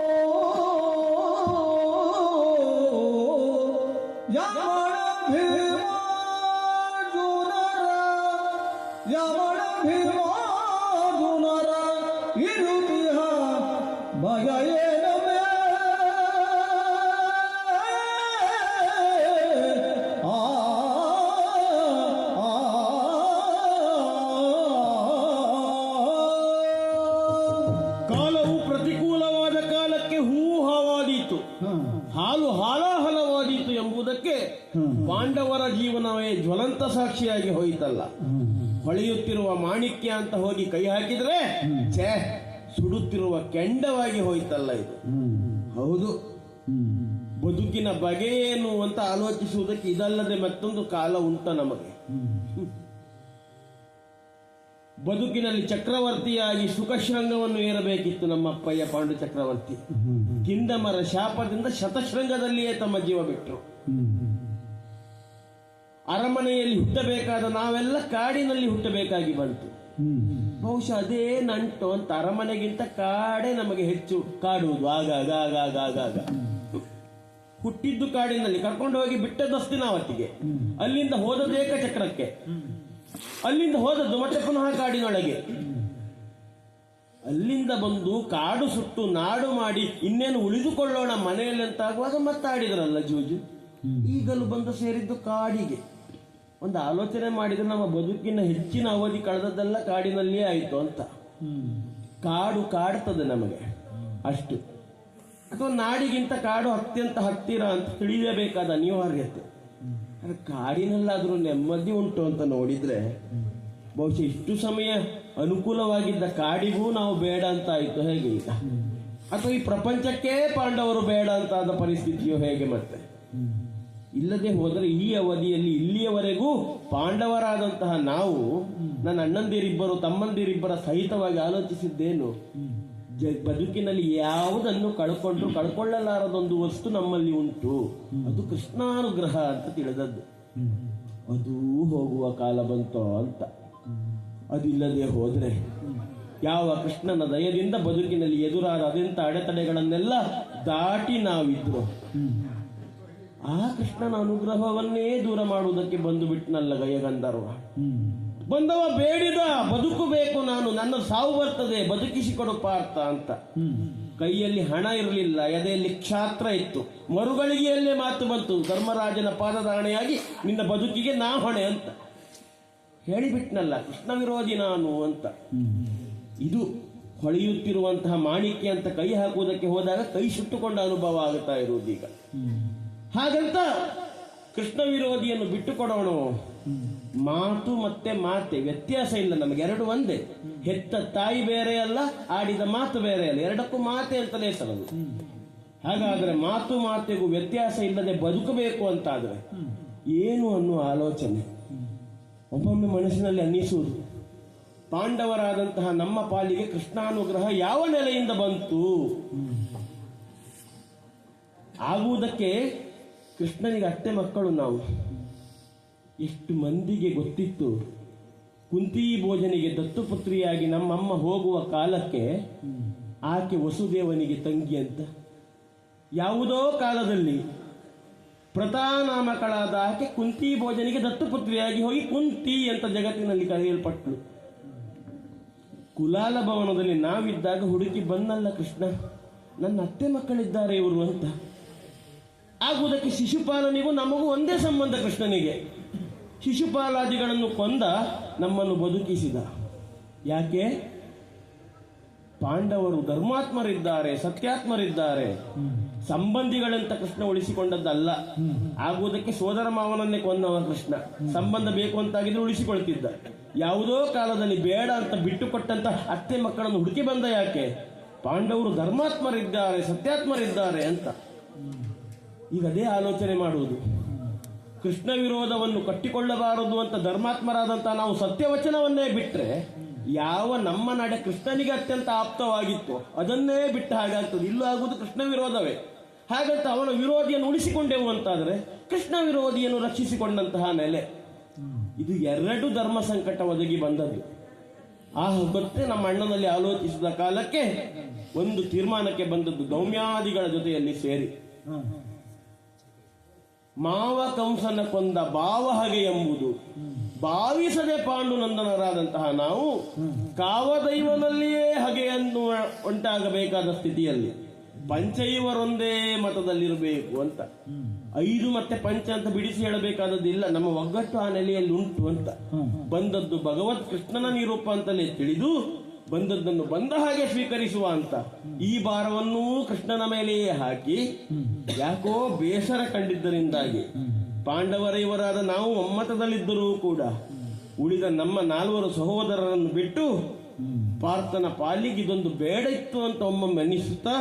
Oh. ಸಾಕ್ಷಿಯಾಗಿ ಹೋಯಿತಲ್ಲ ಹೊಳೆಯುತ್ತಿರುವ ಮಾಣಿಕ್ಯ ಅಂತ ಹೋಗಿ ಕೈ ಹಾಕಿದ್ರೆ ಛೇ, ಸುಡುತ್ತಿರುವ ಕೆಂಡವಾಗಿ ಹೋಯ್ತಲ್ಲ ಇದು ಹೌದು. ಬದುಕಿನ ಬಗೆ ಏನು ಅಂತ ಆಲೋಚಿಸುವುದಕ್ಕೆ ಇದಲ್ಲದೆ ಮತ್ತೊಂದು ಕಾಲ ಉಂಟ ನಮಗೆ. ಬದುಕಿನಲ್ಲಿ ಚಕ್ರವರ್ತಿಯಾಗಿ ಸುಖಶೃಂಗವನ್ನು ಏರಬೇಕಿತ್ತು ನಮ್ಮ ಅಪ್ಪಯ್ಯ ಪಾಂಡು ಚಕ್ರವರ್ತಿ. ಕಿಂದಮರ ಶಾಪದಿಂದ ಶತಶೃಂಗದಲ್ಲಿಯೇ ತಮ್ಮ ಜೀವ ಬಿಟ್ಟರು. ಅರಮನೆಯಲ್ಲಿ ಹುಟ್ಟಬೇಕಾದ ನಾವೆಲ್ಲ ಕಾಡಿನಲ್ಲಿ ಹುಟ್ಟಬೇಕಾಗಿ ಬಂತು. ಬಹುಶಃ ಅದೇ ನಂಟು ಅಂತ ಅರಮನೆಗಿಂತ ಕಾಡೇ ನಮಗೆ ಹೆಚ್ಚು ಕಾಡುವುದು. ಆಗಾಗ ಆಗಾಗ ಆಗಾಗ ಹುಟ್ಟಿದ್ದು ಕಾಡಿನಲ್ಲಿ, ಕರ್ಕೊಂಡು ಹೋಗಿ ಬಿಟ್ಟದಸ್ತಿನ ಅವತ್ತಿಗೆ ಅಲ್ಲಿಂದ ಹೋದದೇಕ ಚಕ್ರಕ್ಕೆ ಅಲ್ಲಿಂದ ಹೋದದ್ದು ಮತ್ತೆ ಪುನಃ ಕಾಡಿನೊಳಗೆ. ಅಲ್ಲಿಂದ ಬಂದು ಕಾಡು ಸುಟ್ಟು ನಾಡು ಮಾಡಿ ಇನ್ನೇನು ಉಳಿದುಕೊಳ್ಳೋಣ ಮನೆಯಲ್ಲಿ ಅಂತಾಗುವಾಗ ಮತ್ತಾಡಿದ್ರಲ್ಲ ಜೂಜು? ಈಗಲೂ ಬಂದು ಸೇರಿದ್ದು ಕಾಡಿಗೆ. ಒಂದು ಆಲೋಚನೆ ಮಾಡಿದ್ರೆ ನಮ್ಮ ಬದುಕಿನ ಹೆಚ್ಚಿನ ಅವಧಿ ಕಳೆದದ್ದೆಲ್ಲ ಕಾಡಿನಲ್ಲಿಯೇ ಆಯಿತು ಅಂತ. ಕಾಡು ಕಾಡ್ತದೆ ನಮಗೆ. ಅಷ್ಟು. ಅಥವಾ ನಾಡಿಗಿಂತ ಕಾಡು ಅತ್ಯಂತ ಹತ್ತಿರ ಅಂತ ತಿಳಿಯಬೇಕಾದ ಅನಿವಾರ್ಯತೆ. ಕಾಡಿನಲ್ಲಾದರೂ ನೆಮ್ಮದಿ ಉಂಟು ಅಂತ ನೋಡಿದ್ರೆ ಬಹುಶಃ ಇಷ್ಟು ಸಮಯ ಅನುಕೂಲವಾಗಿದ್ದ ಕಾಡಿಗೂ ನಾವು ಬೇಡ ಅಂತ ಆಯ್ತು, ಹೇಗೆ ಈಗ? ಅಥವಾ ಈ ಪ್ರಪಂಚಕ್ಕೇ ಪಾಂಡವರು ಬೇಡ ಅಂತ ಆದ ಪರಿಸ್ಥಿತಿಯು ಹೇಗೆ ಮತ್ತೆ. ಇಲ್ಲದೆ ಹೋದರೆ ಈ ಅವಧಿಯಲ್ಲಿ ಇಲ್ಲಿಯವರೆಗೂ ಪಾಂಡವರಾದಂತಹ ನಾವು ನನ್ನ ಅಣ್ಣಂದಿರಿಬ್ಬರು ತಮ್ಮಂದಿರಿಬ್ಬರ ಸಹಿತವಾಗಿ ಆಲೋಚಿಸಿದ್ದೇನು? ಬದುಕಿನಲ್ಲಿ ಯಾವುದನ್ನು ಕಳ್ಕೊಂಡ್ರು ಕಳ್ಕೊಳ್ಳಲಾರದೊಂದು ವಸ್ತು ನಮ್ಮಲ್ಲಿ ಉಂಟು. ಅದು ಕೃಷ್ಣಾನುಗ್ರಹ ಅಂತ ತಿಳಿದದ್ದು. ಅದು ಹೋಗುವ ಕಾಲ ಬಂತೋ ಅಂತ. ಅದಿಲ್ಲದೆ ಹೋದ್ರೆ ಯಾವ ಕೃಷ್ಣನ ದಯದಿಂದ ಬದುಕಿನಲ್ಲಿ ಎದುರಾದ ಅದೆಂತ ಅಡೆತಡೆಗಳನ್ನೆಲ್ಲ ದಾಟಿ ನಾವಿದ್ರು. ಆ ಕೃಷ್ಣನ ಅನುಗ್ರಹವನ್ನೇ ದೂರ ಮಾಡುವುದಕ್ಕೆ ಬಂದು ಬಿಟ್ಟನಲ್ಲ ಗಯಗಂಧರ್ವ. ಬಂದವ ಬೇಡಿದ ಬದುಕಬೇಕು ನಾನು, ನನ್ನ ಸಾವು ಬರ್ತದೆ, ಬದುಕಿಸಿಕೊಡು ಪಾರ್ಥ ಅಂತ ಕೈಯಲ್ಲಿ ಹಣ ಇರಲಿಲ್ಲ, ಎದೆಯಲ್ಲಿ ಕ್ಷಾತ್ರ ಇತ್ತು ಮರುಗಳಿಗೆಯಲ್ಲೇ ಮಾತು ಬಂತು, ಧರ್ಮರಾಜನ ಪಾದಧಾರಣೆಯಾಗಿ ನಿನ್ನ ಬದುಕಿಗೆ ನಾ ಹೊಣೆ ಅಂತ ಹೇಳಿಬಿಟ್ನಲ್ಲ ಕೃಷ್ಣ ವಿರೋಧಿ ನಾನು ಅಂತ ಇದು ಹೊಳೆಯುತ್ತಿರುವಂತಹ ಮಾಣಿಕ್ಯ ಅಂತ ಕೈ ಹಾಕುವುದಕ್ಕೆ ಹೋದಾಗ ಕೈ ಸುಟ್ಟುಕೊಂಡ ಅನುಭವ ಆಗುತ್ತಾ ಇರುವುದೀಗ. ಹಾಗಂತ ಕೃಷ್ಣ ವಿರೋಧಿಯನ್ನು ಬಿಟ್ಟುಕೊಡೋಣ. ಮಾತು ಮತ್ತೆ ಮಾತೆ, ವ್ಯತ್ಯಾಸ ಇಲ್ಲ ನಮಗೆ. ಎರಡು ಒಂದೇ. ಹೆತ್ತ ತಾಯಿ ಬೇರೆ ಅಲ್ಲ, ಆಡಿದ ಮಾತು ಬೇರೆ ಅಲ್ಲ. ಎರಡಕ್ಕೂ ಮಾತೆ ಅಂತಲೇ ಹೆಸರದು. ಹಾಗಾದ್ರೆ ಮಾತು ಮಾತೆಗೂ ವ್ಯತ್ಯಾಸ ಇಲ್ಲದೆ ಬದುಕಬೇಕು ಅಂತಾದ್ರೆ ಏನು ಅನ್ನೋ ಆಲೋಚನೆ? ಒಬ್ಬೊಮ್ಮೆ ಮನಸ್ಸಿನಲ್ಲಿ ಅನ್ನಿಸುವುದು. ಪಾಂಡವರಾದಂತಹ ನಮ್ಮ ಪಾಲಿಗೆ ಕೃಷ್ಣಾನುಗ್ರಹ ಯಾವ ನೆಲೆಯಿಂದ ಬಂತು? ಆಗುವುದಕ್ಕೆ ಕೃಷ್ಣನಿಗೆ ಅತ್ತೆ ಮಕ್ಕಳು ನಾವು. ಎಷ್ಟು ಮಂದಿಗೆ ಗೊತ್ತಿತ್ತು. ಕುಂತಿ ಭೋಜನಿಗೆ ದತ್ತುಪುತ್ರಿಯಾಗಿ ನಮ್ಮಮ್ಮ ಹೋಗುವ ಕಾಲಕ್ಕೆ ಆಕೆ ವಸುದೇವನಿಗೆ ತಂಗಿ ಅಂತ. ಯಾವುದೋ ಕಾಲದಲ್ಲಿ ಪ್ರತಾನಾಮಕಳಾದ ಆಕೆ ಕುಂತಿ ಭೋಜನಿಗೆ ದತ್ತುಪುತ್ರಿಯಾಗಿ ಹೋಗಿ ಕುಂತಿ ಅಂತ ಜಗತ್ತಿನಲ್ಲಿ ಕರೆಯಲ್ಪಟ್ಟಳು ಕುಲಾಲ ಭವನದಲ್ಲಿ ನಾವಿದ್ದಾಗ ಹುಡುಕಿ ಬಂದಲ್ಲ ಕೃಷ್ಣ. ನನ್ನ ಅತ್ತೆ ಮಕ್ಕಳಿದ್ದಾರೆ ಇವರು ಅಂತ. ಆಗುವುದಕ್ಕೆ ಶಿಶುಪಾಲನಿಗೂ ನಮಗೂ ಒಂದೇ ಸಂಬಂಧ ಕೃಷ್ಣನಿಗೆ. ಶಿಶುಪಾಲಾದಿಗಳನ್ನು ಕೊಂದ ನಮ್ಮನ್ನು ಬದುಕಿಸಿದ. ಯಾಕೆ? ಪಾಂಡವರು ಧರ್ಮಾತ್ಮರಿದ್ದಾರೆ, ಸತ್ಯಾತ್ಮರಿದ್ದಾರೆ. ಸಂಬಂಧಿಗಳಂತ ಕೃಷ್ಣ ಉಳಿಸಿಕೊಂಡದ್ದಲ್ಲ. ಆಗುವುದಕ್ಕೆ ಸೋದರ ಮಾವನನ್ನೇ ಕೊಂದವ ಕೃಷ್ಣ. ಸಂಬಂಧ ಬೇಕು ಅಂತಾಗಿದ್ರೆ ಉಳಿಸಿಕೊಳ್ತಿದ್ದ. ಯಾವುದೋ ಕಾಲದಲ್ಲಿ ಬೇಡ ಅಂತ ಬಿಟ್ಟು ಕೊಟ್ಟಂತ ಅತ್ತೆ ಮಕ್ಕಳನ್ನು ಹುಡುಕಿ ಬಂದ ಯಾಕೆ? ಪಾಂಡವರು ಧರ್ಮಾತ್ಮರಿದ್ದಾರೆ, ಸತ್ಯಾತ್ಮರಿದ್ದಾರೆ ಅಂತ. ಈಗ ಅದೇ ಆಲೋಚನೆ ಮಾಡುವುದು. ಕೃಷ್ಣ ವಿರೋಧವನ್ನು ಕಟ್ಟಿಕೊಳ್ಳಬಾರದು ಅಂತ ಧರ್ಮಾತ್ಮರಾದಂತಹ ನಾವು ಸತ್ಯವಚನವನ್ನೇ ಬಿಟ್ಟರೆ ಯಾವ ನಮ್ಮ ನಡೆ ಕೃಷ್ಣನಿಗೆ ಅತ್ಯಂತ ಆಪ್ತವಾಗಿತ್ತು, ಅದನ್ನೇ ಬಿಟ್ಟ ಹಾಗಾಗ್ತದೆ ಇಲ್ಲೂ ಆಗುವುದು ಕೃಷ್ಣ ವಿರೋಧವೇ. ಹಾಗಂತ ಅವನ ವಿರೋಧಿಯನ್ನು ಉಳಿಸಿಕೊಂಡೆವು ಅಂತಾದ್ರೆ ಕೃಷ್ಣ ವಿರೋಧಿಯನ್ನು ರಕ್ಷಿಸಿಕೊಂಡಂತಹ ನೆಲೆ. ಇದು ಎರಡು ಧರ್ಮ ಸಂಕಟ ಒದಗಿ ಬಂದದ್ದು. ಆ ಗೊತ್ತೇ ನಮ್ಮ ಅಣ್ಣನಲ್ಲಿ ಆಲೋಚಿಸಿದ ಕಾಲಕ್ಕೆ ಒಂದು ತೀರ್ಮಾನಕ್ಕೆ ಬಂದದ್ದು ಗೌಮ್ಯಾದಿಗಳ ಜೊತೆಯಲ್ಲಿ ಸೇರಿ. ಮಾವ ಕಂಸನ ಕೊಂದ ಭಾವ ಹಗೆ ಎಂಬುದು ಭಾವಿಸದೆ ಪಾಂಡುನಂದನರಾದಂತಹ ನಾವು ಕಾವದೈವನಲ್ಲಿಯೇ ಹಗೆಯನ್ನು ಉಂಟಾಗಬೇಕಾದ ಸ್ಥಿತಿಯಲ್ಲಿ ಪಂಚೈವರೊಂದೇ ಮತದಲ್ಲಿರಬೇಕು ಅಂತ ಐದು ಮತ್ತೆ ಪಂಚ ಅಂತ ಬಿಡಿಸಿ ಹೇಳಬೇಕಾದದ್ದಿಲ್ಲ, ನಮ್ಮ ಒಗ್ಗಟ್ಟು ಆ ನೆಲೆಯಲ್ಲಿ ಉಂಟು ಅಂತ. ಬಂದದ್ದು ಭಗವತ್ ಕೃಷ್ಣನ ನಿರೂಪ ಅಂತಲೇ ತಿಳಿದು ಬಂದದ್ದನ್ನು ಬಂದ ಹಾಗೆ ಸ್ವೀಕರಿಸುವ ಅಂತ. ಈ ಭಾರವನ್ನೂ ಕೃಷ್ಣನ ಮೇಲೆಯೇ ಹಾಕಿ, ಯಾಕೋ ಬೇಸರ ಕಂಡಿದ್ದರಿಂದಾಗಿ ಪಾಂಡವರೈವರಾದ ನಾವು ಒಮ್ಮತದಲ್ಲಿದ್ದರೂ ಕೂಡ ಉಳಿದ ನಮ್ಮ ನಾಲ್ವರು ಸಹೋದರರನ್ನು ಬಿಟ್ಟು ಪಾರ್ಥನ ಪಾಲಿಗೆ ಇದೊಂದು ಬೇಡ ಇತ್ತು ಅಂತ ಒಮ್ಮೊಮ್ಮೆ ಅನ್ನಿಸುತ್ತಾ,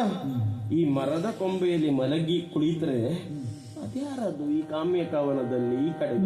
ಈ ಮರದ ಕೊಂಬೆಯಲ್ಲಿ ಮಲಗಿ ಕುಳಿತರೆ, ಅದ್ಯಾರದು ಈ ಕಾಮ್ಯ ಕವನದಲ್ಲಿ ಈ ಕಡೆ?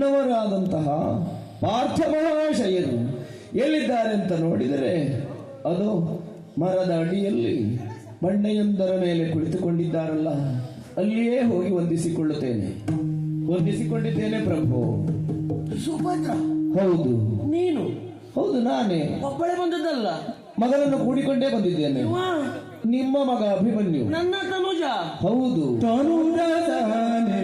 ನನ್ನವರಾದಂತಹ ಪಾರ್ಥ ಮಹಾಶಯರು ಎಲ್ಲಿದ್ದಾರೆ ಅಂತ ನೋಡಿದರೆ ಅದು ಮರದ ಅಡಿಯಲ್ಲಿ ಬಂಡೆಯೊಂದರ ಮೇಲೆ ಕುಳಿತುಕೊಂಡಿದ್ದಾರಲ್ಲ ಅಲ್ಲಿಯೇ ಹೋಗಿ ವಂದಿಸಿಕೊಳ್ಳುತ್ತೇನೆ. ವಂದಿಸಿಕೊಂಡಿದ್ದೇನೆ ಪ್ರಭು. ಸುಭದ್ರ ಹೌದು. ನೀನು? ಹೌದು ನಾನೇ. ಒಬ್ಬಳೆ ಬಂದದ್ದಲ್ಲ? ಮಗನನ್ನು ಕೂಡಿಕೊಂಡೇ ಬಂದಿದ್ದೇನೆ. ನಿಮ್ಮ ಮಗ ಅಭಿಮನ್ಯು. ನನ್ನ ತನುಜ. ಹೌದು. ತನುಜಾನೆ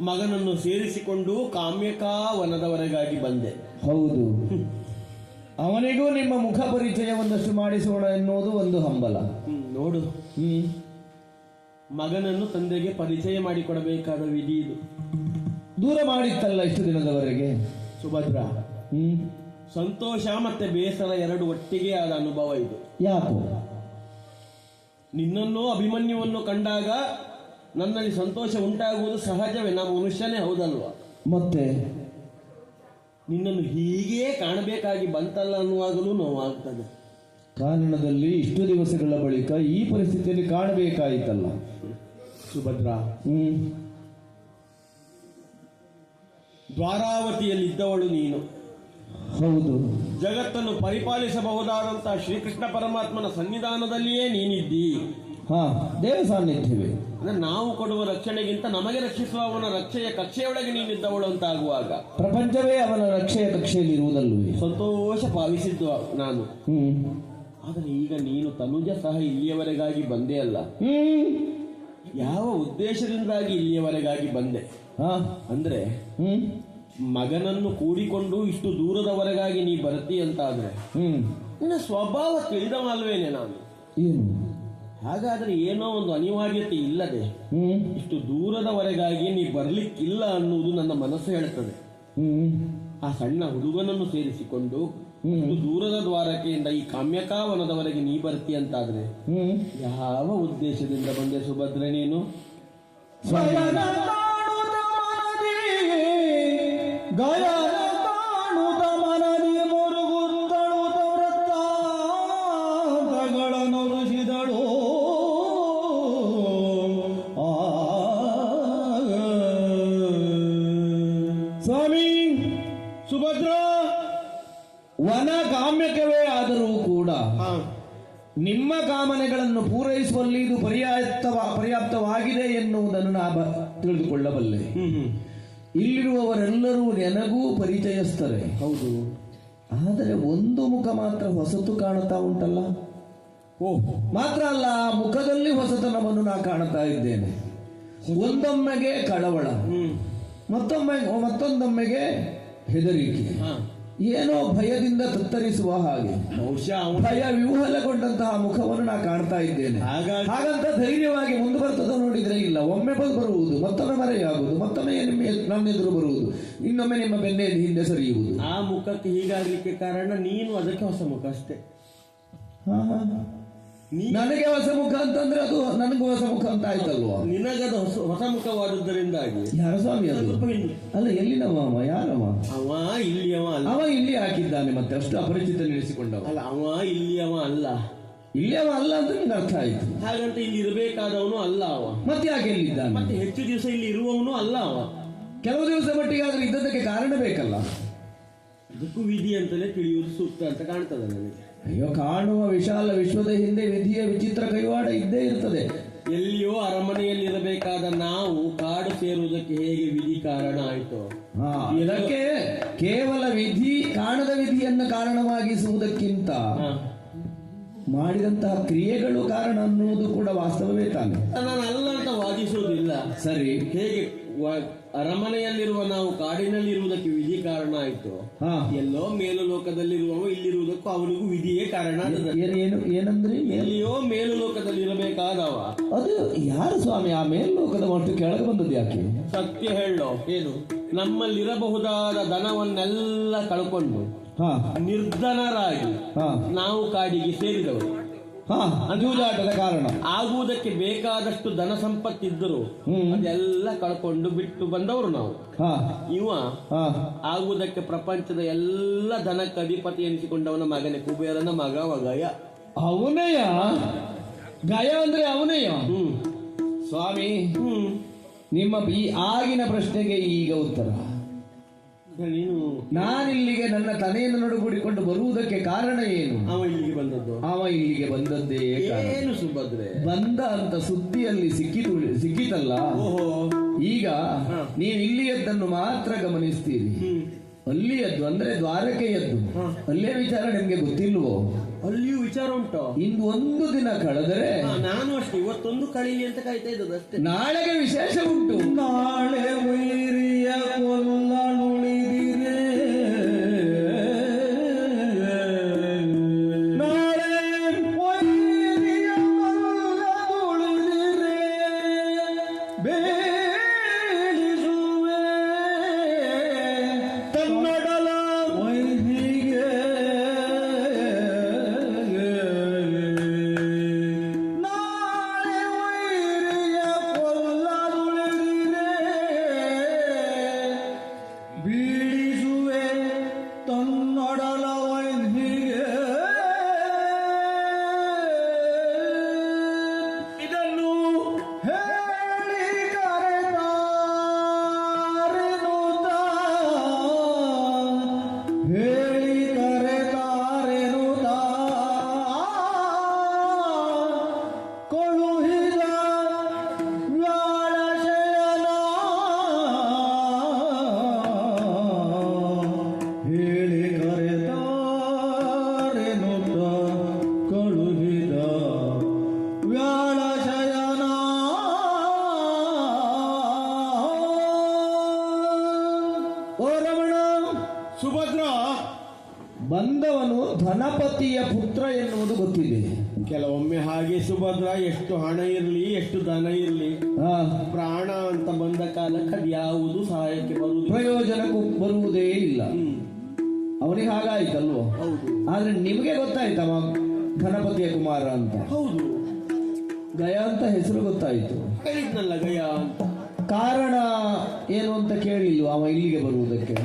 ಮಗನನ್ನು ಸೇರಿಸಿಕೊಂಡು ಕಾಮ್ಯಕಾ ವನದವರೆಗಾಗಿ ಬಂದೆ. ಹೌದು. ಅವನಿಗೂ ನಿಮ್ಮ ಮುಖ ಪರಿಚಯ ಒಂದಷ್ಟು ಮಾಡಿಸೋಣ ಎನ್ನುವುದು ಒಂದು ಹಂಬಲ. ನೋಡು. ಹ್ಮ್. ಮಗನನ್ನು ತಂದೆಗೆ ಪರಿಚಯ ಮಾಡಿಕೊಡಬೇಕಾದ ವಿಧಿ ಇದು. ದೂರ ಮಾಡಿತ್ತಲ್ಲ ಇಷ್ಟು ದಿನದವರೆಗೆ? ಸುಭದ್ರ. ಹ್ಮ್. ಸಂತೋಷ ಮತ್ತೆ ಬೇಸರ ಎರಡು ಒಟ್ಟಿಗೆ ಆದ ಅನುಭವ ಇದು. ಯಾಕೋ? ನಿನ್ನನ್ನು ಅಭಿಮನ್ಯುವನ್ನು ಕಂಡಾಗ ನನ್ನಲ್ಲಿ ಸಂತೋಷ ಉಂಟಾಗುವುದು ಸಹಜವೇ ನಾವು ಮನುಷ್ಯನೇ ಹೌದಲ್ವಾ? ಮತ್ತೆ? ನಿನ್ನನ್ನು ಹೀಗೆಯೇ ಕಾಣಬೇಕಾಗಿ ಬಂತಲ್ಲ ಅನ್ನುವಾಗಲೂ ನೋವಾಗ್ತದೆ. ಕಾರಣದಲ್ಲಿ ಇಷ್ಟು ದಿವಸಗಳ ಬಳಿಕ ಈ ಪರಿಸ್ಥಿತಿಯಲ್ಲಿ ಕಾಣಬೇಕಾಯಿತಲ್ಲ. ಸುಭದ್ರ. ಹ್ಮ್. ದ್ವಾರಾವತಿಯಲ್ಲಿದ್ದವಳು ನೀನು. ಹೌದು. ಜಗತ್ತನ್ನು ಪರಿಪಾಲಿಸಬಹುದಾದಂತಹ ಶ್ರೀಕೃಷ್ಣ ಪರಮಾತ್ಮನ ಸನ್ನಿಧಾನದಲ್ಲಿಯೇ ನೀನಿದ್ದಿ. ಹಾ ದೇವ ಸಾನ್ನಿಧ್ಯವೇ ಅಂದ್ರೆ ನಾವು ಕೊಡುವ ರಕ್ಷಣೆಗಿಂತ ನಮಗೆ ರಕ್ಷಿಸುವ ಅವನ ರಕ್ಷೆಯ ಕಕ್ಷೆಯೊಳಗೆ ನೀನಿದ್ದವಳು ಅಂತ ಆಗುವಾಗ ಪ್ರಪಂಚವೇ ಅವನ ರಕ್ಷೆಯ ಕಕ್ಷೆಯಲ್ಲಿ ಇರುವುದಲ್ಲವೇ? ಸಂತೋಷ ಭಾವಿಸಿದ್ದು ನಾನು. ಹ್ಮ್. ಆದರೆ ಈಗ ನೀನು ತನುಜ ಸಹ ಇಲ್ಲಿಯವರೆಗಾಗಿ ಬಂದೇ ಅಲ್ಲ. ಹ್ಮ್. ಯಾವ ಉದ್ದೇಶದಿಂದಾಗಿ ಇಲ್ಲಿಯವರೆಗಾಗಿ ಬಂದೆ? ಹಾ. ಅಂದ್ರೆ ಹ್ಮ್. ಮಗನನ್ನು ಕೂಡಿಕೊಂಡು ಇಷ್ಟು ದೂರದವರೆಗಾಗಿ ನೀ ಬರ್ತಿ ಅಂತಾದ್ರೆ ಹ್ಮ್. ನಿನ್ನ ಸ್ವಭಾವ ತಿಳಿದವಲ್ವೇನೆ ನಾನು. ಏನು? ಹಾಗಾದ್ರೆ ಏನೋ ಒಂದು ಅನಿವಾರ್ಯತೆ ಇಲ್ಲದೆ ಹ್ಮ್. ಇಷ್ಟು ದೂರದವರೆಗಾಗಿ ನೀ ಬರ್ಲಿಕ್ಕಿಲ್ಲ ಅನ್ನುವುದು ನನ್ನ ಮನಸ್ಸು ಹೇಳುತ್ತದೆ. ಹ್ಮ್. ಆ ಸಣ್ಣ ಹುಡುಗನನ್ನು ಸೇರಿಸಿಕೊಂಡು ದೂರದ ದ್ವಾರಕೆಯಿಂದ ಈ ಕಾಮ್ಯಕಾವನದವರೆಗೆ ನೀ ಬರ್ತಿ ಅಂತಾದ್ರೆ ಹ್ಮ್. ಯಾವ ಉದ್ದೇಶದಿಂದ ಬಂದೆ ಸುಭದ್ರೆ ನೀನು? ಗಯನ ಪರಿಚಯಸ್ಥರೆ ಹೌದು. ಆದರೆ ಒಂದು ಮುಖ ಮಾತ್ರ ಹೊಸತು ಕಾಣುತ್ತಾ ಉಂಟಲ್ಲ? ಓಹ್ ಮಾತ್ರ ಅಲ್ಲ ಆ ಮುಖದಲ್ಲಿ ಹೊಸತನವನ್ನು ನಾ ಕಾಣುತ್ತಾ ಇದ್ದೇನೆ. ಒಂದೊಮ್ಮೆಗೆ ಕಳವಳ. ಮತ್ತೊಮ್ಮೆ ಮತ್ತೊಂದೊಮ್ಮೆಗೆ ಹೆದರಿಕೆ. ಹಾ. ಏನೋ ಭಯದಿಂದ ತತ್ತರಿಸುವ ಹಾಗೆ. ಭಯ ವಿವಹಲಗೊಂಡಂತಹ ಮುಖವನ್ನು ನಾ ಕಾಣ್ತಾ ಇದ್ದೇನೆ. ಹಾಗಂತ ಧೈರ್ಯವಾಗಿ ಮುಂದೆ ಬರ್ತದ ನೋಡಿದ್ರೆ ಇಲ್ಲ. ಒಮ್ಮೆ ಬಂದು ಬರುವುದು ಮತ್ತೊಮ್ಮೆ ಮರೆಯಾಗುವುದು ಮತ್ತೊಮ್ಮೆ ನಿಮ್ಮ ನನ್ನೆದುರು ಬರುವುದು ಇನ್ನೊಮ್ಮೆ ನಿಮ್ಮ ಬೆನ್ನೆ ಹಿಂದೆ ಸರಿಯುವುದು. ಆ ಮುಖಕ್ಕೆ ಹೀಗಾಗಲಿಕ್ಕೆ ಕಾರಣ ನೀನು ಅದಕ್ಕೆ ಹೊಸ ಮುಖ ಅಷ್ಟೇ. ಹಾ, ಹಾ. ನನಗೆ ಹೊಸ ಮುಖ ಅಂತಂದ್ರೆ ಅದು ನನಗೆ ಹೊಸ ಮುಖ ಅಂತ ಆಯ್ತಲ್ವಾ? ಅದು ಹೊಸ ಹೊಸ ಮುಖವಾದದ್ದರಿಂದಾಗಿ. ಯಾರ ಸ್ವಾಮಿ ಅದು. ಅಲ್ಲ ಎಲ್ಲಿನವ ಅವ? ಯಾರವ? ಅವ ಇಲ್ಲಿಯವ ಅಲ್ಲ. ಅವ ಇಲ್ಲಿ ಹಾಕಿದ್ದಾನೆ ಮತ್ತೆ ಅಷ್ಟು ಅಪರಿಚಿತ ನಿಲ್ಲಿಸಿಕೊಂಡವ ಅಲ್ಲ ಅವ ಇಲ್ಲಿಯವ ಅಲ್ಲ. ಇಲ್ಲಿಯವ ಅಲ್ಲ ಅಂತ ನಿಮ್ಗೆ ಅರ್ಥ ಆಯ್ತು. ಹಾಗಂತ ಇಲ್ಲಿ ಇರಬೇಕಾದವನು ಅಲ್ಲ ಅವ. ಮತ್ತೆ ಯಾಕೆ ಎಲ್ಲಿದ್ದಾನೆ ಮತ್ತೆ ಹೆಚ್ಚು ದಿವಸ ಇಲ್ಲಿ ಇರುವವನು ಅಲ್ಲ ಅವ. ಕೆಲವು ದಿವಸ ಮಟ್ಟಿಗೆ ಆದ್ರೆ ಇದ್ದದಕ್ಕೆ ಕಾರಣ ಬೇಕಲ್ಲ? ಅದಕ್ಕೂ ವಿಧಿ ಅಂತಲೇ ತಿಳಿಯುವುದು ಸೂಕ್ತ ಅಂತ ಕಾಣ್ತದೆ ನನಗೆ. ಅಯ್ಯೋ ಕಾಣುವ ವಿಶಾಲ ವಿಶ್ವದ ಹಿಂದೆ ವಿಧಿಯ ವಿಚಿತ್ರ ಕೈವಾಡ ಇದ್ದೇ ಇರ್ತದೆ. ಎಲ್ಲಿಯೋ ಅರಮನೆಯಲ್ಲಿ ಇರಬೇಕಾದ ನಾವು ಕಾಡು ಸೇರುವುದಕ್ಕೆ ಹೇಗೆ ವಿಧಿ ಕಾರಣ ಆಯಿತು? ಇದಕ್ಕೆ ಕೇವಲ ವಿಧಿ ಕಾಣದ ವಿಧಿಯನ್ನು ಕಾರಣವಾಗಿಸುವುದಕ್ಕಿಂತ. ಮಾಡಿದಂತಹ ಕ್ರಿಯೆಗಳು ಕಾರಣ ಅನ್ನುವುದು ಕೂಡ ವಾಸ್ತವವೇ ತಾನೆ. ನಾನು ಅಲ್ಲ ಅಂತ ವಾದಿಸುವುದಿಲ್ಲ. ಸರಿ. ಹೇಗೆ? ಅರಮನೆಯಲ್ಲಿರುವ ನಾವು ಕಾಡಿನಲ್ಲಿರುವುದಕ್ಕೆ ವಿಧಿ ಕಾರಣ ಆಯ್ತು? ಹಾ. ಎಲ್ಲೋ ಮೇಲು ಲೋಕದಲ್ಲಿರುವವ ಇಲ್ಲಿರುವುದಕ್ಕೂ ಅವನಿಗೂ ವಿಧಿಯೇ ಕಾರಣ ಆದದ್ದು. ಏನ್- ಏನು ಏನಂದ್ರಿ? ಮೇಲ್- ಎಲ್ಲಿಯೋ ಮೇಲು ಲೋಕದಲ್ಲಿ ಇರಬೇಕಾದವ. ಅದು ಯಾರು ಸ್ವಾಮಿ? ಆ ಮೇಲ್ಲೋಕದ ಮಟ್ಟು ಕೆಳಗೆ ಬಂದದ್ದು ಯಾಕೆ? ಸತ್ಯ ಹೇಳೋ ಏನು ನಮ್ಮಲ್ಲಿರಬಹುದಾದ ದನವನ್ನೆಲ್ಲ ಕಳ್ಕೊಂಡು ಹಾ. ನಿರ್ಧನರಾಗಿ ಹಾ. ನಾವು ಕಾಡಿಗೆ ಸೇರಿದವರು. ಹಾ. ಜೂಜಾಟದ ಕಾರಣ. ಆಗುವುದಕ್ಕೆ ಬೇಕಾದಷ್ಟು ಧನ ಸಂಪತ್ತಿದ್ದರು. ಅದೆಲ್ಲ ಕಳ್ಕೊಂಡು ಬಿಟ್ಟು ಬಂದವರು ನಾವು. ಹಾ. ಇವ ಹಾ. ಆಗುವುದಕ್ಕೆ ಪ್ರಪಂಚದ ಎಲ್ಲ ಧನಕ್ಕೆ ಅಧಿಪತಿ ಎನಿಸಿಕೊಂಡವನ ಮಗನೇ ಕುಬೇರನ ಮಗ ವಗಯ ಅವನೆಯ? ಗಯ ಅಂದ್ರೆ ಅವನೆಯ? ಸ್ವಾಮಿ ನಿಮ್ಮ ಈ ಆಗಿನ ಪ್ರಶ್ನೆಗೆ ಈಗ ಉತ್ತರ. ನಾನಿಲ್ಲಿಗೆ ನನ್ನ ತನೆಯನ್ನು ನಡುಗೂಡಿಕೊಂಡು ಬರುವುದಕ್ಕೆ ಕಾರಣ ಏನು? ಅವ ಇಲ್ಲಿಗೆ ಬಂದದ್ದು. ಅವ ಇಲ್ಲಿಗೆ ಬಂದದ್ದೇ ಏನು ಸುಭದ್ರೆ? ಬಂದ ಅಂತ ಸುದ್ದಿಯಲ್ಲಿ ಸಿಕ್ಕಿತು ಸಿಕ್ಕಿತಲ್ಲ? ಓಹೋ. ಈಗ ನೀವು ಇಲ್ಲಿಯದ್ದನ್ನು ಮಾತ್ರ ಗಮನಿಸ್ತೀರಿ. ಅಲ್ಲಿಯದ್ದು ಅಂದ್ರೆ ದ್ವಾರಕೆಯದ್ದು. ಅಲ್ಲೇ ವಿಚಾರ ನಿಮ್ಗೆ ಗೊತ್ತಿಲ್ವೋ? ಅಲ್ಲಿಯೂ ವಿಚಾರ ಉಂಟು. ಇಂದು ಒಂದು ದಿನ ಕಳೆದರೆ ನಾನು ಅಷ್ಟೇ ಇವತ್ತೊಂದು ಕಳೀಲಿ ಅಂತ ಕಾಯ್ತಾ ಇದ್ದದ್ದು ಅಷ್ಟೇ. ನಾಳೆಗೆ ವಿಶೇಷ ಉಂಟು. ನಾಳೆ ಧನಪತಿಯ ಪುತ್ರ ಎನ್ನುವುದು ಗೊತ್ತಿದೆ. ಕೆಲವೊಮ್ಮೆ ಹಾಗೆ ಸುಭದ್ರ ಎಷ್ಟು ಹಣ ಇರಲಿ ಎಷ್ಟು ದನ ಇರಲಿ ಪ್ರಾಣ ಅಂತ ಬಂದ ಕಾಲಕ್ಕೆ ಅದು ಯಾವುದು ಸಹಾಯಕ್ಕೆ ಬರುವುದು ಪ್ರಯೋಜನಕ್ಕೂ ಬರುವುದೇ ಇಲ್ಲ. ಅವನಿಗೆ ಹಾಗಾಯ್ತಲ್ವೋ? ಹೌದು. ಆದ್ರೆ ನಿಮಗೆ ಗೊತ್ತಾಯ್ತವ ಧನಪತಿಯ ಕುಮಾರ ಅಂತ. ಹೌದು. ಗಯಾ ಅಂತ ಹೆಸರು ಗೊತ್ತಾಯ್ತು. ಹೇಳಿದ್ನಲ್ಲ ಗಯ ಕಾರಣ ಏನು ಅಂತ ಕೇಳಿಲ್ವ? ಅವ ಇಲ್ಲಿಗೆ ಬರುವುದಕ್ಕೆ.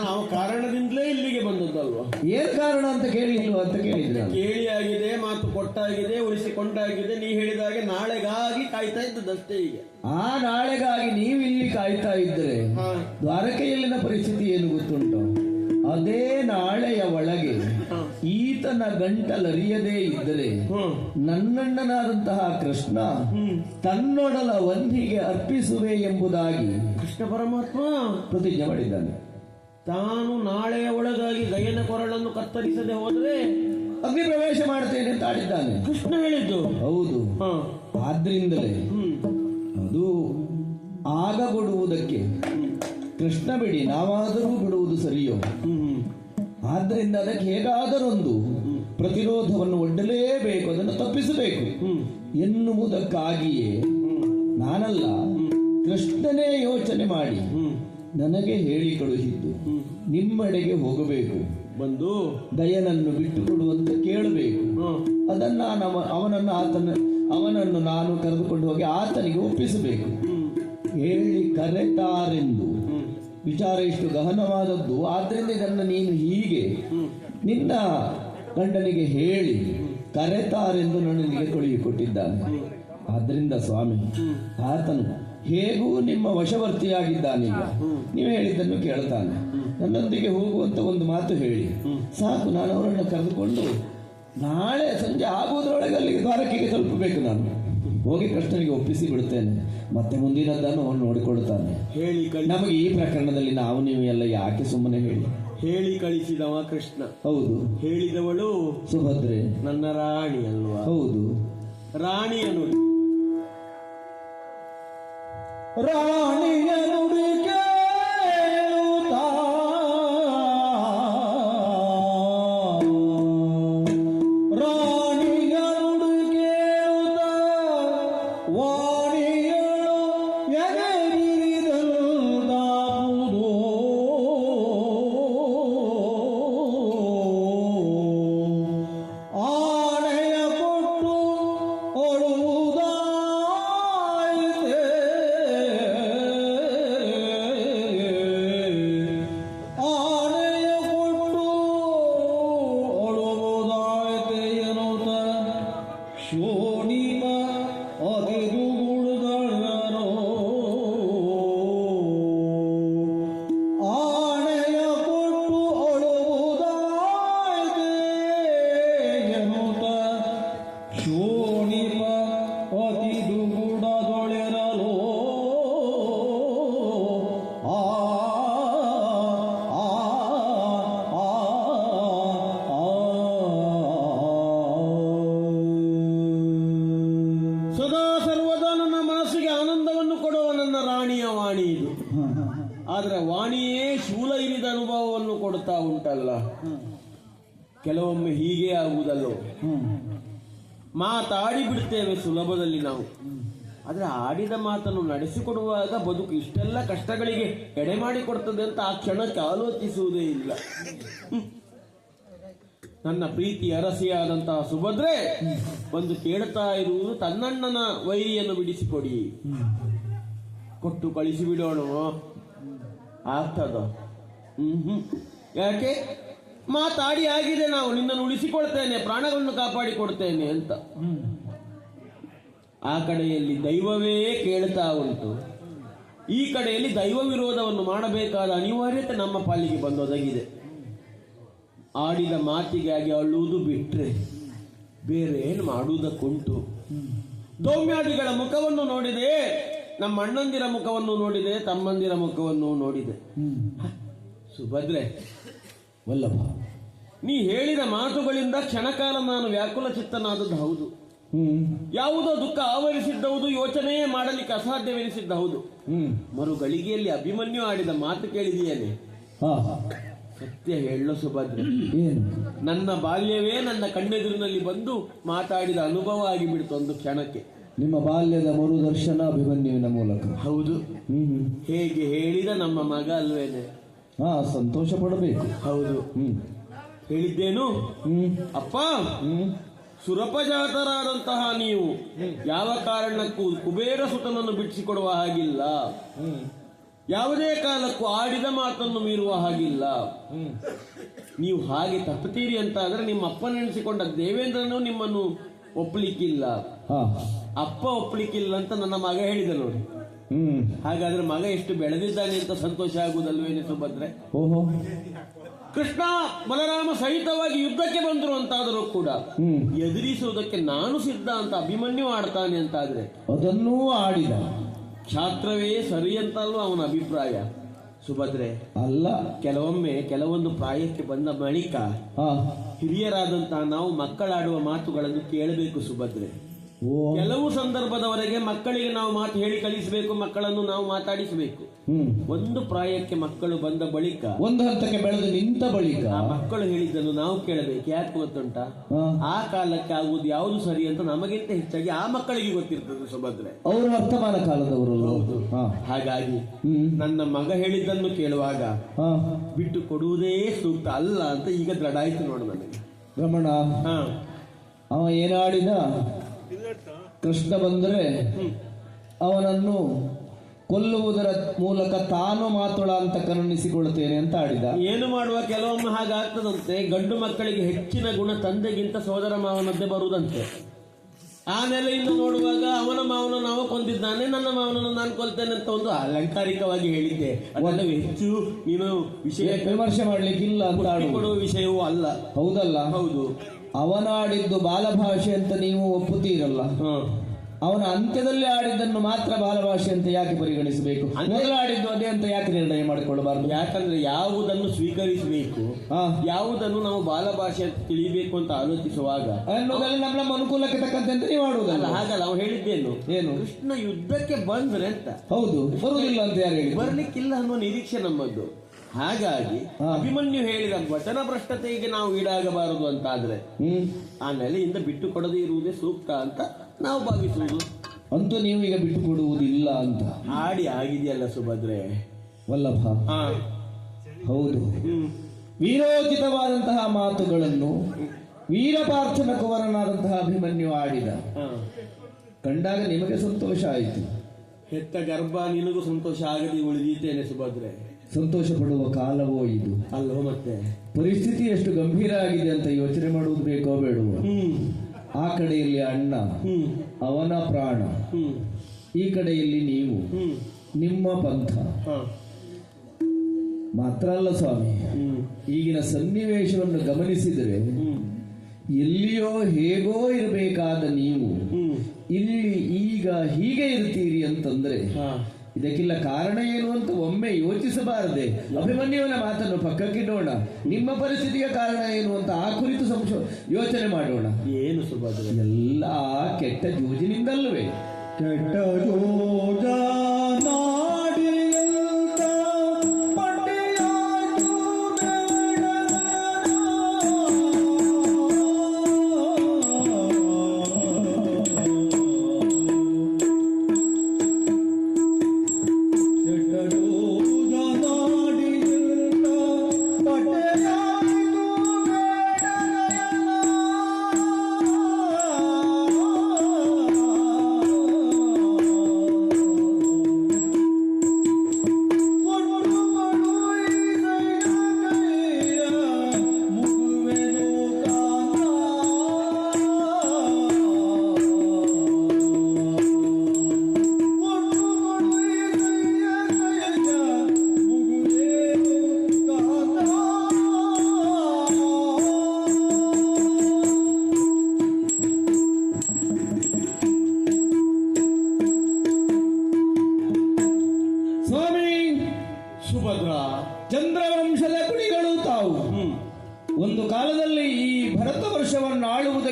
ನಾವು ಕಾರಣದಿಂದಲೇ ಇಲ್ಲಿಗೆ ಬಂದದ್ದಲ್ವಾ? ಏನ್ ಕಾರಣ ಅಂತ ಕೇಳಿಲ್ವ ಅಂತ ಕೇಳಿದ್ರೆ ಕೇಳಿ ಆಗಿದೆ ಮಾತು ಕೊಟ್ಟಾಗಿದೆ ಉಳಿಸಿಕೊಂಡಾಗಿದೆ ನೀ ಹೇಳಿದ ಹಾಗೆ ನಾಳೆಗಾಗಿ ಕಾಯ್ತಾ ಇದ್ದದಷ್ಟೇ ಈಗ. ಆ ನಾಳೆಗಾಗಿ ನೀವು ಇಲ್ಲಿ ಕಾಯ್ತಾ ಇದ್ರೆ ದ್ವಾರಕೆಯಲ್ಲಿನ ಪರಿಸ್ಥಿತಿ ಏನು ಗೊತ್ತುಂಟು? ಅದೇ ನಾಳೆಯ ಒಳಗೆ. ಈತನ ಗಂಟಲರಿಯದೇ ಇದ್ದರೆ ನನ್ನಣ್ಣನಾದಂತಹ ಕೃಷ್ಣ ತನ್ನೊಡಲ ವಂದಿಗೆ ಅರ್ಪಿಸುವೆ ಎಂಬುದಾಗಿ ಕೃಷ್ಣ ಪರಮಾತ್ಮ. ಪ್ರತಿಜ್ಞೆ ಮಾಡಿದ್ದಾನೆ. ತಾನು ನಾಳೆಯ ಒಳಗಾಗಿ ಗಯನ ಕೊರಳನ್ನು ಕತ್ತರಿಸದೆ ಹೋದರೆ ಅಗ್ನಿ ಪ್ರವೇಶ ಮಾಡ್ತೇನೆ ಅಂತ ಆಡಿದ್ದಾನೆ. ಕೃಷ್ಣ ಹೇಳಿದ್ದು. ಹೌದು. ಆದ್ರಿಂದಲೇ ಅದು ಆಗ ಕೊಡುವುದಕ್ಕೆ ಕೃಷ್ಣ ಬಿಡಿ ನಾವಾದರೂ ಬಿಡುವುದು ಸರಿಯೋ? ಆದ್ರಿಂದ ಅದಕ್ಕೆ ಹೇಗಾದರೊಂದು? ಪ್ರತಿರೋಧವನ್ನು ಒಡ್ಡಲೇಬೇಕು ಅದನ್ನು ತಪ್ಪಿಸಬೇಕು. ಎನ್ನುವುದಕ್ಕಾಗಿಯೇ ನಾನಲ್ಲ ಕೃಷ್ಣನೇ ಯೋಚನೆ ಮಾಡಿ. ನನಗೆ ಹೇಳಿ ಕಳುಹಿದ್ದು. ನಿಮ್ಮಡೆಗೆ ಹೋಗಬೇಕು. ಬಂದು ದಯನನ್ನು ಬಿಟ್ಟು ಕೊಡುವಂತೆ ಕೇಳಬೇಕು. ಅದನ್ನ ಅದನ್ನು ನಾನು ಅವ- ಅವನನ್ನು ಆತನ ಅವನನ್ನು ನಾನು ಕರೆದುಕೊಂಡು ಹೋಗಿ ಆತನಿಗೆ ಒಪ್ಪಿಸಬೇಕು. ಹೇಳಿ ಕರೆತಾರೆಂದು. ವಿಚಾರ ಇಷ್ಟು ಗಹನವಾದದ್ದು. ಆದ್ದರಿಂದ ಇದನ್ನು ನೀನು ಹೀಗೆ ನಿನ್ನ ಗಂಡನಿಗೆ ಹೇಳಿ ಕರೆತಾರೆಂದು ನನಗೆ ಕಳುಹಿಕೊಟ್ಟಿದ್ದಾನೆ. ಆದ್ದರಿಂದ ಸ್ವಾಮಿ ಆತನು ಹೇಗೂ ನಿಮ್ಮ ವಶವರ್ತಿಯಾಗಿದ್ದಾನೀಗ. ನೀವು ಹೇಳಿದ್ದನ್ನು ಕೇಳ್ತಾನೆ. ನನ್ನೊಂದಿಗೆ ಹೋಗುವಂತ ಒಂದು ಮಾತು ಹೇಳಿ. ಸಾಕು ನಾನು ಅವರನ್ನು ಕರೆದುಕೊಂಡು ನಾಳೆ ಸಂಜೆ ಆಗುವುದರೊಳಗೆ ಅಲ್ಲಿಗೆ ದ್ವಾರಕೆಗೆ ತಲುಪಬೇಕು ನಾನು. ಹೋಗಿ ಕೃಷ್ಣನಿಗೆ ಒಪ್ಪಿಸಿ ಬಿಡುತ್ತೇನೆ. ಮತ್ತೆ ಮುಂದಿನದ್ದನ್ನು ಅವನು ನೋಡಿಕೊಳ್ಳುತ್ತಾನೆ. ಹೇಳಿ ನಮಗೆ ಈ ಪ್ರಕರಣದಲ್ಲಿ ನಾವು ನೀವು ಎಲ್ಲ ಯಾಕೆ ಸುಮ್ಮನೆ ಹೇಳಿ? ಹೇಳಿ ಕಳಿಸಿದವ ಕೃಷ್ಣ. ಹೌದು. ಹೇಳಿದವಳು ಸುಭದ್ರೆ. ನನ್ನ ರಾಣಿ ಅಲ್ವಾ? ಹೌದು. ರಾಣಿ ರಾಣಿಯ ನುಡಿ ರಾಣಿಯ ವಾಣಿ ಇದು. ಆದ್ರೆ ವಾಣಿಯೇ ಶೂಲ ಇರಿದ ಅನುಭವವನ್ನು ಕೊಡ್ತಾ ಉಂಟಲ್ಲ. ಕೆಲವೊಮ್ಮೆ ಹೀಗೆ ಆಗುವುದಲ್ಲೋ. ಮಾತಾಡಿ ಬಿಡ್ತೇವೆ ಸುಲಭದಲ್ಲಿ ನಾವು. ಆದ್ರೆ ಆಡಿದ ಮಾತನ್ನು ನಡೆಸಿಕೊಡುವಾಗ ಬದುಕು ಇಷ್ಟೆಲ್ಲ ಕಷ್ಟಗಳಿಗೆ ಎಡೆ ಮಾಡಿ ಕೊಡ್ತದೆ ಅಂತ ಆ ಕ್ಷಣಕ್ಕೆ ಆಲೋಚಿಸುವುದೇ ಇಲ್ಲ. ನನ್ನ ಪ್ರೀತಿ ಅರಸಿಯಾದಂತಹ ಸುಭದ್ರೆ, ಬಂದು ಕೇಳ್ತಾ ಇರುವುದು ತನ್ನಣ್ಣನ ವೈರಿಯನ್ನು ಬಿಡಿಸಿಕೊಡಿ. ಕೊಟ್ಟು ಕಳಿಸಿ ಬಿಡೋಣ ಆಗ್ತದ? ಹ್ಮ್ ಹ್ಮ್ ಯಾಕೆ? ಮಾತಾಡಿ ಆಗಿದೆ ನಾವು ನಿನ್ನನ್ನು ಉಳಿಸಿಕೊಳ್ತೇನೆ ಪ್ರಾಣಗಳನ್ನು ಕಾಪಾಡಿ ಕೊಡ್ತೇನೆ ಅಂತ. ಆ ಕಡೆಯಲ್ಲಿ ದೈವವೇ ಕೇಳ್ತಾ ಉಂಟು. ಈ ಕಡೆಯಲ್ಲಿ ದೈವ ವಿರೋಧವನ್ನು ಮಾಡಬೇಕಾದ ಅನಿವಾರ್ಯತೆ ನಮ್ಮ ಪಾಲಿಗೆ ಬಂದೊದಗಿದೆ. ಆಡಿದ ಮಾತಿಗಾಗಿ ಅಳುವುದು ಬಿಟ್ರೆ ಬೇರೆ ಏನು ಮಾಡುವುದಕ್ಕುಂಟು ದೌಮ್ಯಾದಿಗಳ ಮುಖವನ್ನು ನೋಡಿದೆ. ನಮ್ಮ ಅಣ್ಣಂದಿರ ಮುಖವನ್ನು ನೋಡಿದೆ ತಮ್ಮಂದಿರ ಮುಖವನ್ನು ನೋಡಿದೆ. ಸುಭದ್ರೆ ವಲ್ಲಭ. ನೀ ಹೇಳಿದ ಮಾತುಗಳಿಂದ ಕ್ಷಣಕಾಲ ನಾನು ವ್ಯಾಕುಲ ಚಿತ್ತನಾದದ್ದು ಹೌದು. ಯಾವುದೋ ದುಃಖ ಆವರಿಸಿದ್ದವುದು ಯೋಚನೆಯೇ ಮಾಡಲಿಕ್ಕೆ ಅಸಾಧ್ಯವೆನಿಸಿದ್ದ ಹೌದು ಮರು ಗಳಿಗೆಯಲ್ಲಿ ಅಭಿಮನ್ಯು ಆಡಿದ ಮಾತು ಕೇಳಿದೆಯೇನೆ. ಸತ್ಯ ಹೇಳೋ ಸುಭದ್ರೆ. ನನ್ನ ಬಾಲ್ಯವೇ ನನ್ನ ಕಣ್ಣೆದುರಿನಲ್ಲಿ ಬಂದು ಮಾತಾಡಿದ ಅನುಭವ ಆಗಿಬಿಡ್ತು ಒಂದು ಕ್ಷಣಕ್ಕೆ. ನಿಮ್ಮ ಬಾಲ್ಯದ ಮರುದರ್ಶನ ಅಭಿಮನ್ಯುವಿನ ಮೂಲಕ. ಹೌದು. ಹ್ಮ್ ಹೇಗೆ ಹೇಳಿದ ನಮ್ಮ ಮಗ ಅಲ್ವೇನೆ. ಹಾ ಸಂತೋಷ ಪಡಬೇಕು. ಹೌದು. ಹ್ಮ್. ಹೇಳಿದ್ದೇನು? ಹ್ಮ್. ಅಪ್ಪ! ಹ್ಮ್. ಸುರಪಜಾತರಾದಂತಹ ನೀವು ಯಾವ ಕಾರಣಕ್ಕೂ ಕುಬೇರ ಸುತನನ್ನು ಬಿಡಿಸಿಕೊಡುವ ಹಾಗಿಲ್ಲ. ಯಾವುದೇ ಕಾಲಕ್ಕೂ ಆಡಿದ ಮಾತನ್ನು ಮೀರುವ ಹಾಗಿಲ್ಲ. ನೀವು ಹಾಗೆ ತಪ್ಪುತ್ತೀರಿ ಅಂತ ಆದ್ರೆ ನಿಮ್ಮ ಅಪ್ಪನೆನಿಸಿಕೊಂಡ ದೇವೇಂದ್ರನು ನಿಮ್ಮನ್ನು ಒಪ್ಪಲಿಕ್ಕಿಲ್ಲ ಹಾ. ಅಪ್ಪ ಒಪ್ಲಿಕ್ಕಿಲ್ಲ ಅಂತ ನನ್ನ ಮಗ ಹೇಳಿದ ನೋಡಿ. ಹ್ಮ್. ಹಾಗಾದ್ರೆ ಮಗ ಎಷ್ಟು ಬೆಳೆದಿದ್ದಾನೆ ಅಂತ ಸಂತೋಷ ಆಗುವುದಲ್ವೇನೆ ಸುಭದ್ರೆ ಓಹೋ. ಕೃಷ್ಣ ಬಲರಾಮ ಸಹಿತವಾಗಿ ಯುದ್ಧಕ್ಕೆ ಬಂದರು ಅಂತಾದರೂ ಕೂಡ ಎದುರಿಸುವುದಕ್ಕೆ ನಾನು ಸಿದ್ಧ ಅಂತ ಅಭಿಮನ್ಯು ಆಡ್ತಾನೆ ಅಂತಾದ್ರೆ ಅದನ್ನೂ ಆಡಿದ. ಕ್ಷಾತ್ರವೇ ಸರಿ ಅಂತಲ್ಲೂ ಅವನ ಅಭಿಪ್ರಾಯ? ಸುಭದ್ರೆ ಅಲ್ಲ. ಕೆಲವೊಮ್ಮೆ ಕೆಲವೊಂದು ಪ್ರಾಯಕ್ಕೆ ಬಂದ ಬಳಿಕ ಹಿರಿಯರಾದಂತಹ ನಾವು ಮಕ್ಕಳಾಡುವ ಮಾತುಗಳನ್ನು ಕೇಳಬೇಕು ಸುಭದ್ರೆ. ಕೆಲವು ಸಂದರ್ಭದವರೆಗೆ ಮಕ್ಕಳಿಗೆ ನಾವು ಮಾತು ಹೇಳಿ ಕಲಿಸಬೇಕು ಮಕ್ಕಳನ್ನು ನಾವು ಮಾತಾಡಿಸಬೇಕು. ಹ್ಮ್. ಒಂದು ಪ್ರಾಯಕ್ಕೆ ಮಕ್ಕಳು ಬಂದ ಬಳಿಕ ಒಂದು ಹಂತಕ್ಕೆ ಬೆಳೆದು ನಿಂತ ಬಳಿಕ ಆ ಮಕ್ಕಳು ಹೇಳಿದ್ದನ್ನು ನಾವು ಕೇಳಬೇಕು. ಯಾಕೆ ಗೊತ್ತುಂಟ? ಆ ಕಾಲಕ್ಕೆ ಆಗುವುದು ಯಾವುದು ಸರಿ ಅಂತ ನಮಗಿಂತ ಹೆಚ್ಚಾಗಿ ಆ ಮಕ್ಕಳಿಗೆ ಗೊತ್ತಿರ್ತದೆ ಸುಭದ್ರೆ. ಅವರು ವರ್ತಮಾನ ಕಾಲದವರು. ಹಾಗಾಗಿ ನನ್ನ ಮಗ ಹೇಳಿದ್ದನ್ನು ಕೇಳುವಾಗ ಬಿಟ್ಟು ಕೊಡುವುದೇ ಸೂಕ್ತ ಅಲ್ಲ ಅಂತ ಈಗ ದೃಢ ಆಯ್ತು ನೋಡು ನನಗೆ. ರಮಣ ಹಾ. ಅವ ಏನಾಡಿದ? ಕೃಷ್ಣ ಬಂದರೆ ಅವನನ್ನು ಕೊಲ್ಲುವುದರ ಮೂಲಕ ತಾನು ಮಾತುಳ ಅಂತ ಕರುಣಿಸಿಕೊಳ್ಳುತ್ತೇನೆ ಅಂತ ಆಡಿದ. ಏನು ಮಾಡುವ ಕೆಲವೊಮ್ಮೆ ಹಾಗಾಗ್ತದಂತೆ ಗಂಡು ಮಕ್ಕಳಿಗೆ ಹೆಚ್ಚಿನ ಗುಣ ತಂದೆಗಿಂತ ಸೋದರ ಮಾವನದ್ದೇ ಬರುವುದಂತೆ. ಆಮೇಲೆ ಇನ್ನು ನೋಡುವಾಗ ಅವನ ಮಾವನ ನಾವು ಕೊಂದಿದ್ದಾನೆ ನನ್ನ ಮಾವನನ್ನು ನಾನು ಕೊಲ್ತೇನೆ ಅಂತ ಒಂದು ಅಲಂಕಾರಿಕವಾಗಿ ಹೇಳಿದ್ದೆ. ಅದನ್ನು ಹೆಚ್ಚು ನೀನು ವಿಷಯ ವಿಮರ್ಶೆ ಮಾಡ್ಲಿಕ್ಕಿಲ್ಲ ಅಂತ ಕೊಡುವ ವಿಷಯವೂ ಅಲ್ಲ. ಹೌದಲ್ಲ? ಹೌದು. ಅವನಾಡಿದ್ದು ಬಾಲಭಾಷೆ ಅಂತ ನೀವು ಒಪ್ಪುತ್ತೀರಲ್ಲ. ಅವನ ಅಂತ್ಯದಲ್ಲಿ ಆಡಿದ್ದನ್ನು ಮಾತ್ರ ಬಾಲಭಾಷೆ ಅಂತ ಯಾಕೆ ಪರಿಗಣಿಸಬೇಕು? ಮೊದಲು ಆಡಿದ್ದು ಅದೇ ಅಂತ ಯಾಕೆ ನಿರ್ಣಯ ಮಾಡಿಕೊಳ್ಳಬಾರದು? ಯಾಕಂದ್ರೆ ಯಾವುದನ್ನು ಸ್ವೀಕರಿಸಬೇಕು ಯಾವುದನ್ನು ನಾವು ಬಾಲಭಾಷೆ ಅಂತ ತಿಳಿಬೇಕು ಅಂತ ಆಲೋಚಿಸುವಾಗ ನಮ್ಮ ಅನುಕೂಲಕ್ಕೆ ತಕ್ಕಂತೆ ಅಂತ ನೀವು ಆಡುವುದಲ್ಲ ಹಾಗಲ್ಲ ನಾವು ಹೇಳಿದ್ದೇನು? ಏನು? ಕೃಷ್ಣ ಯುದ್ಧಕ್ಕೆ ಬಂದ್ರೆ ಅಂತ. ಹೌದು ಬರುವುದಿಲ್ಲ ಅಂತ ಯಾರು ಹೇಳಿ ಬರ್ಲಿಕ್ಕಿಲ್ಲ ಅನ್ನೋ ನಿರೀಕ್ಷೆ ನಮ್ಮದ್ದು. ಹಾಗಾಗಿ ಅಭಿಮನ್ಯು ಹೇಳಿದ ವಚನ ಭ್ರಷ್ಟತೆಗೆ ನಾವು ಈಡಾಗಬಾರದು ಅಂತ ಆದ್ರೆ ಆ ನೆಲೆಯಿಂದ ಬಿಟ್ಟು ಕೊಡದೇ ಇರುವುದೇ ಸೂಕ್ತ ಅಂತ ನಾವು ಭಾವಿಸುವುದು. ಅಂತೂ ನೀವು ಈಗ ಬಿಟ್ಟು ಕೊಡುವುದಿಲ್ಲ ಅಂತ. ಆಡಿ ಆಗಿದೆಯಲ್ಲ ಸುಭದ್ರೆ. ವಲ್ಲಭ. ಹೌದು. ವೀರೋಚಿತವಾದಂತಹ ಮಾತುಗಳನ್ನು ವೀರಪಾರ್ಥನ ಕುವರನಾದಂತಹ ಅಭಿಮನ್ಯು ಆಡಿದ. ಕಂಡಾಗ ನಿಮಗೆ ಸಂತೋಷ ಆಯಿತು. ಹೆತ್ತ ಗರ್ಭ ನಿನಗೂ ಸಂತೋಷ ಆಗದೆ ಉಳಿದೀತೇನೆ ಸುಭದ್ರೆ. ಸಂತೋಷ ಪಡುವ ಕಾಲವೋ ಇದು? ಅಲ್ಲೋ ಮತ್ತೆ. ಪರಿಸ್ಥಿತಿ ಎಷ್ಟು ಗಂಭೀರ ಆಗಿದೆ ಅಂತ ಯೋಚನೆ ಮಾಡುವುದು ಬೇಕೋ ಬೇಡುವ? ಆ ಕಡೆಯಲ್ಲಿ ಅಣ್ಣ ಅವನ ಪ್ರಾಣ ಈ ಕಡೆಯಲ್ಲಿ ನೀವು ನಿಮ್ಮ ಪಂಥ. ಮಾತ್ರ ಅಲ್ಲ ಸ್ವಾಮಿ ಈಗಿನ ಸನ್ನಿವೇಶವನ್ನು ಗಮನಿಸಿದರೆ ಎಲ್ಲಿಯೋ ಹೇಗೋ ಇರಬೇಕಾದ ನೀವು ಇಲ್ಲಿ ಈಗ ಹೀಗೆ ಇರ್ತೀರಿ ಅಂತಂದ್ರೆ ಇದಕ್ಕೆಲ್ಲ ಕಾರಣ ಏನು ಅಂತ ಒಮ್ಮೆ ಯೋಚಿಸಬಾರದೆ. ಅಭಿಮನ್ಯುವಿನ ಮಾತನ್ನು ಪಕ್ಕಕ್ಕಿಡೋಣ. ನಿಮ್ಮ ಪರಿಸ್ಥಿತಿಯ ಕಾರಣ ಏನು ಅಂತ ಆ ಕುರಿತು ಸಂಶೋ ಯೋಚನೆ ಮಾಡೋಣ. ಏನು ಸುಭದ್ರೆ ಎಲ್ಲ ಕೆಟ್ಟ ಜೂಜಿನಿಂದಲ್ವೇ. ಕೆಟ್ಟ ಜೂಜ